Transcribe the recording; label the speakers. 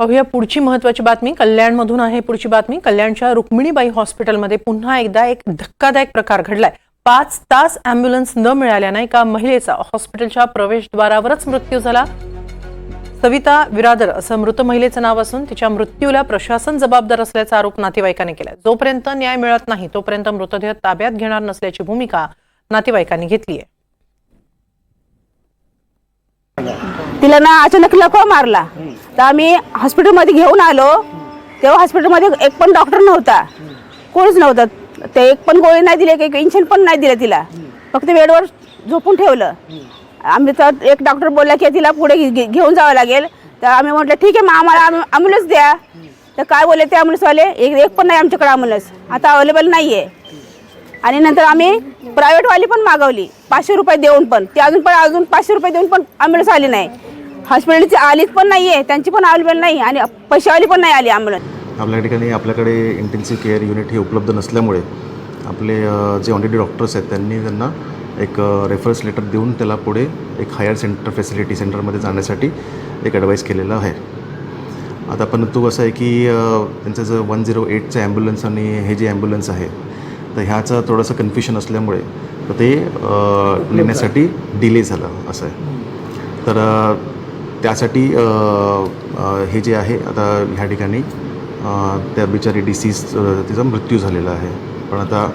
Speaker 1: पाहूया पुढची महत्वाची बातमी. कल्याणमधून आहे पुढची बातमी. कल्याणच्या रुक्मिणीबाई हॉस्पिटलमध्ये पुन्हा एकदा एक धक्कादायक प्रकार घडलाय. पाच तास अँब्युलन्स न मिळाल्यानं एका महिलेचा हॉस्पिटलच्या प्रवेशद्वारावरच मृत्यू झाला. सविता विरादर असं मृत महिलेचं नाव असून तिच्या मृत्यूला प्रशासन जबाबदार असल्याचा आरोप नातेवाईकांनी केला जोपर्यंत न्याय मिळत नाही तोपर्यंत मृतदेह ताब्यात घेणार नसल्याची भूमिका नातेवाईकांनी घेतली आहे
Speaker 2: तिला ना अचानक लकवा मारला. तर आम्ही हॉस्पिटलमध्ये घेऊन आलो. तेव्हा हॉस्पिटलमध्ये एक पण डॉक्टर नव्हता. कोणीच नव्हतं. ते एक पण गोळी नाही दिली एक इंजेक्शन पण नाही दिलं तिला. फक्त बेडवर झोपून ठेवलं. आम्ही तर एक डॉक्टर बोलला की तिला पुढे घेऊन जावं लागेल. तर आम्ही म्हटलं ठीक आहे मग आम्हाला ॲम्ब्युलन्स द्या. तर काय बोलले ते ॲम्ब्युलन्सवाले एक एक पण नाही आमच्याकडे ॲम्ब्युलन्स आता अवेलेबल नाही आहे आणि नंतर आम्ही प्रायव्हेटवाली पण मागवली. पाचशे रुपये देऊन पण. ती अजून पण अजून पाचशे रुपये देऊन पण ॲम्ब्युलन्स आली नाही. हॉस्पिटलची आलीच पण नाही आहे त्यांची पण अवेलेबल नाही आणि पैशावाली पण नाही आली ॲम्ब्युलन्स
Speaker 3: आपल्या ठिकाणी आपल्याकडे इंटेन्सिव्ह केअर युनिट हे उपलब्ध नसल्यामुळे आपले जे ऑलरेडी डॉक्टर्स आहेत त्यांनी त्यांना एक रेफरन्स लेटर देऊन त्याला पुढे एक हायर सेंटर फॅसिलिटी सेंटरमध्ये जाण्यासाठी एक ॲडवाईस केलेलं आहे. आता परंतु असं आहे की त्यांचं जर वन झिरो एटचं ॲम्ब्युलन्स आणि हे जे ॲम्ब्युलन्स आहे तर ह्याचं थोडंसं कन्फ्युशन असल्यामुळे तर ते लिहिण्यासाठी नेण्यासाठी डिले झालं असं आहे. तर त्यासाठी हे जे आहे आता ह्या ठिकाणी त्या बिचारी डिसीज तिचा मृत्यू झालेला आहे. पण आता